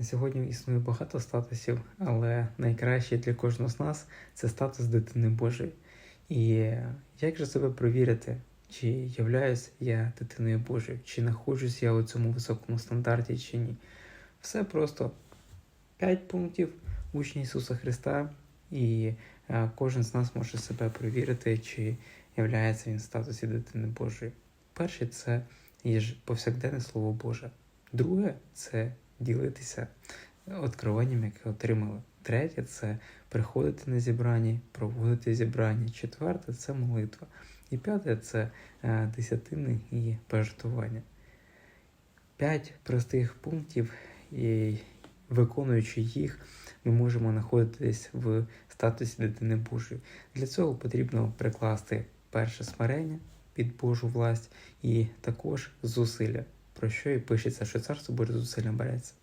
Сьогодні існує багато статусів, але найкраще для кожного з нас це статус дитини Божої. І як же себе провірити, чи являюсь я дитиною Божою, чи знаходжусь я у цьому високому стандарті, чи ні? Все просто п'ять пунктів учня Ісуса Христа, і е, кожен з нас може себе провірити, чи являється він в статусі дитини Божої. Перше це є повсякденне Слово Боже. Друге це ділитися откровенням, яке отримали. Третє це приходити на зібрання, проводити зібрання. Четверте це молитва. І п'яте це е, десятини і пожертвування. П'ять простих пунктів, і виконуючи їх, ми можемо знаходитись в статусі дитини Божої. Для цього потрібно прикласти перше смирення під Божу власть і також зусилля, про що і пишеться, що царство Боже зусилля береться.